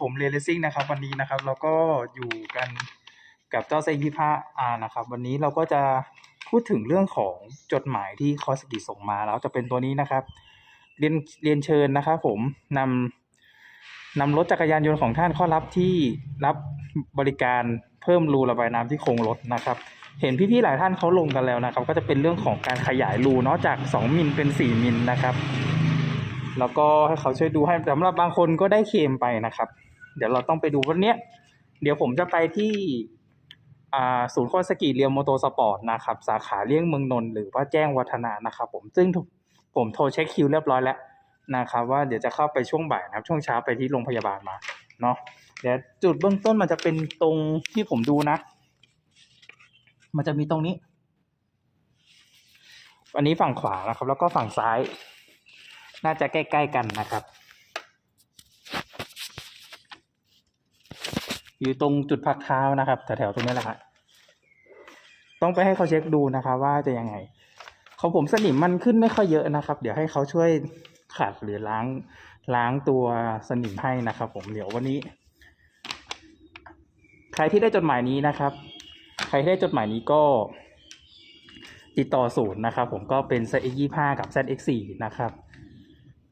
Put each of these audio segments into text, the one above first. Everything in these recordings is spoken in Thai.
ผมเรเลซิ่งนะครับ วันนี้นะครับเราก็อยู่กันกับเจ้าไซยี่ห้าอานะครับ วันนี้เราก็จะพูดถึงเรื่องของจดหมายที่คอสกิส่งมาแล้วจะเป็นตัวนี้นะครับ เรียนเรียนเชิญนะครับผมนำนำรถจักรยานยนต์ของท่านเข้อรับที่รับบริการเพิ่มรูระบายน้ำที่โครงรถนะครับ เห็นพี่ๆหลายท่านเขาลงกันแล้วนะครับ ก็จะเป็นเรื่องของการขยายรูเนาะจาก 2มิลเป็น 4มิลนะครับ แล้วก็ให้เขาช่วยดูให้สำหรับบางคนก็ได้เคลมไปนะครับ เดี๋ยวเราต้องไปดูวันเนี้ยเดี๋ยวผมจะไปที่ศูนย์โคสกิเรียมโมโตสปอร์ตนะครับ สาขาเลี่ยงเมืองนนท์หรือว่าแจ้งวัฒนะนะครับผมซึ่งผมโทรเช็คคิวเรียบร้อยแล้วนะครับ ว่าเดี๋ยวจะเข้าไปช่วงบ่ายนะครับ ช่วงเช้าไปที่โรงพยาบาลมาเนาะเดี๋ยวจุดเบื้องต้นมันจะเป็นตรงที่ผมดูนะ มันจะมีตรงนี้ อันนี้ฝั่งขวานะครับ แล้วก็ฝั่งซ้าย น่าจะใกล้ ๆ กันนะครับ อยู่ตรงจุดพักเท้านะครับแถวๆตรงนี้แหละครับต้องไปให้เขาเช็คดูนะครับ ว่าจะยังไงของผมสนิมมันขึ้นไม่ค่อยเยอะนะครับ เดี๋ยวให้เขาช่วยขัดหรือล้างล้างตัวสนิมให้นะครับ ผมเดี๋ยววันนี้ ใครที่ได้จดหมายนี้นะครับ ใครที่ได้จดหมายนี้ก็ติดต่อศูนย์นะครับ ผมก็เป็น ZX 25กับ ZX 4นะครับ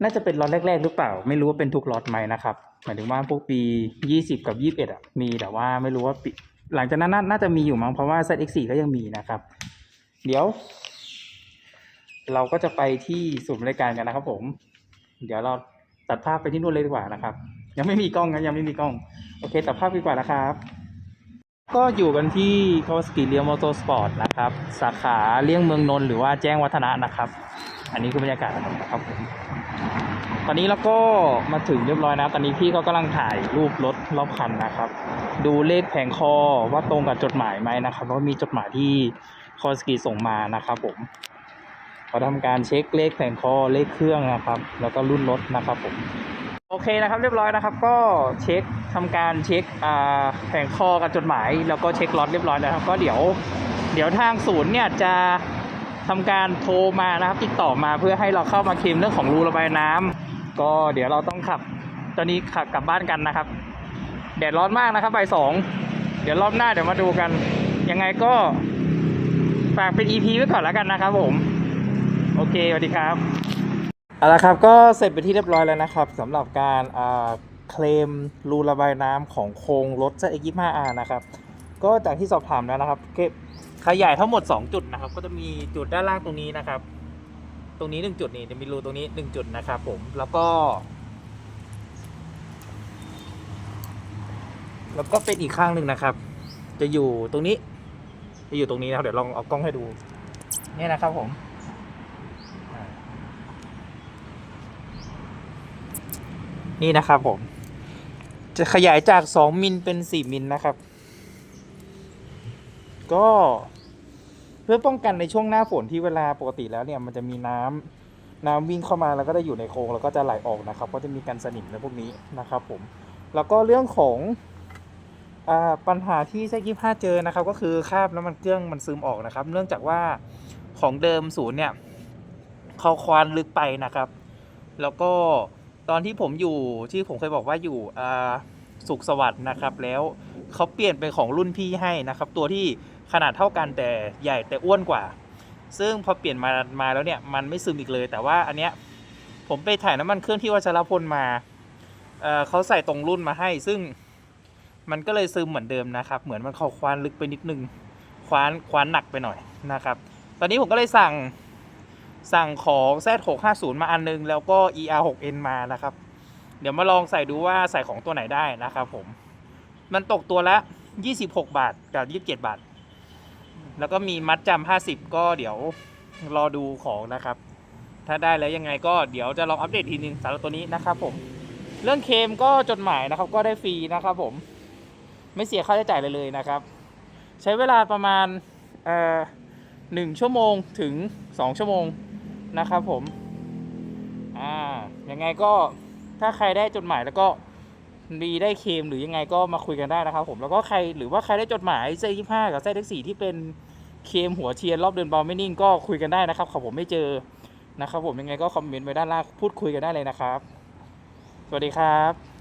น่าจะเป็นล็อตแรก ๆ หรือเปล่า ไม่รู้ว่าเป็นทุกล็อตไหมนะครับหมายถึงว่าพวกปี 20 กับ 21อะมีแต่ว่าไม่รู้ว่าปีหลังจากนั้นน่าจะมีอยู่มั้งเพราะว่า ZX4 ก็ยังมีนะครับ เดี๋ยว เราก็จะไปที่ศูนย์บริการกันนะครับ ผม เดี๋ยวเราตัดภาพไปที่นู่นเลยดีกว่านะครับ ยังไม่มีกล้องนะยังไม่มีกล้อง โอเค ตัดภาพดีกว่านะครับก็อยู่กันที่คาวาสกิเลียมอเตอร์สปอร์ตนะครับ สาขาเลี่ยงเมืองนนท์หรือว่าแจ้งวัฒนะนะครับ อันนี้คือบรรยากาศนะครับผมตอนนี้เราก็มาถึงเรียบร้อยนะ ตอนนี้พี่เขากำลังถ่ายรูปรถรอบคันนะครับ ดูเลขแผงคอว่าตรงกับจดหมายไหมนะครับว่ามีจดหมายที่คอสกีส่งมานะครับผมเขาทำการเช็คเลขแผงคอเลขเครื่องนะครับ แล้วก็รุ่นรถนะครับผมโอเคนะครับเรียบร้อยนะครับ ก็เช็คทำการเช็คอ่าแผงคอกับจดหมาย แล้วก็เช็คล็อตเรียบร้อยนะครับ ก็เดี๋ยว เดี๋ยวทางศูนย์เนี่ยจะ ทำการโทรมานะครับติดต่อมาเพื่อให้เราเข้ามาเคลมเรื่องของรูระบายน้ำก็เดี๋ยวเราต้องขับ ตอนนี้ขับกลับบ้านกันนะครับ แดดร้อนมากนะครับใบสองเดี๋ยวรอบหน้าเดี๋ยวมาดูกัน ยังไงก็ฝากเป็น EP ไว้ก่อนแล้วกันนะครับผม โอเคสวัสดีครับเอาละครับก็เสร็จไปที่เรียบร้อยแล้วนะครับสำหรับการเคลมรูระบายน้ำของโครงรถ ZX25R นะครับ ก็จากที่สอบถามแล้วนะครับเก็บ ขยายทั้งหมด 2 จุดนะครับ ก็จะมีจุดด้านล่างตรงนี้นะครับ ตรงนี้ 1 จุดนี่จะมีรูตรงนี้ 1 จุดนะครับผมแล้วก็ แล้วก็เป็นอีกข้างหนึ่งนะครับ จะอยู่ตรงนี้ จะอยู่ตรงนี้นะครับเดี๋ยวลองเอากล้องให้ดูเนี่ยนะครับผมนี่นะครับผม จะขยายจาก 2 มิลเป็น 4 มิลนะครับ ก็ เพื่อป้องกันในช่วงหน้าฝนที่เวลาปกติแล้วเนี่ยมันจะมีน้ำน้ำวิ่งเข้ามาแล้วก็จะอยู่ในโครงแล้วก็จะไหลออกนะครับ ก็จะมีการสนิมในพวกนี้นะครับผมแล้วก็เรื่องของอปัญหาที่ไซกิผ้าเจอนะครับ ก็คือคราบน้ำมันเครื่องมันซึมออกนะครับ เนื่องจากว่าของเดิมศูนย์เนี่ยเขาควานลึกไปนะครับ แล้วก็ตอนที่ผมอยู่ที่ผมเคยบอกว่าอยู่สุขสวัสดิ์นะครับ แล้ว เขาเปลี่ยนเป็นของรุ่นพี่ให้นะครับ ตัวที่ขนาดเท่ากันแต่ใหญ่แต่อ้วนกว่า ซึ่งพอเปลี่ยนมามาแล้วเนี่ยมันไม่ซึมอีกเลย แต่ว่าอันเนี้ยผมไปถ่ายน้ำมันเครื่องที่วัชรพลมาเเขาใส่ตรงรุ่นมาให้ ซึ่งมันก็เลยซึมเหมือนเดิมนะครับ เหมือนมันเขาควานลึกไปนิดนึงควานควานหนักไปหน่อยนะครับ ตอนนี้ผมก็เลยสั่งสั่งของ Z650 มาอันนึง แล้วก็ ER6N มานะครับ เดี๋ยวมาลองใส่ดูว่าใส่ของตัวไหนได้นะครับผม มันตกตัวละ 26 บาทกับ 27 บาท แล้วก็มีมัดจำ50 ก็เดี๋ยวรอดูของนะครับ ถ้าได้แล้วยังไงก็เดี๋ยวจะลองอัปเดตทีนึงสำหรับตัวนี้นะครับผม เรื่องเคมก็จดหมายนะครับก็ได้ฟรีนะครับผม ไม่เสียค่าใช้จ่ายเลยเลยนะครับ ใช้เวลาประมาณหนึ่งชั่วโมงถึงสองชั่วโมงนะครับผม อ่า ยังไงก็ถ้าใครได้จดหมายแล้วก็ มีได้เคมหรือยังไงก็มาคุยกันได้นะครับผมแล้วก็ใครหรือว่าใครได้จดหมายเซยี่ห้ากับเซเท็กสี่ที่เป็นเคมหัวเชียนรอบเดินบอลไม่นิ่งก็คุยกันได้นะครับขอผมไม่เจอนะครับผมยังไงก็คอมเมนต์ไว้ด้านล่างพูดคุยกันได้เลยนะครับ สวัสดีครับ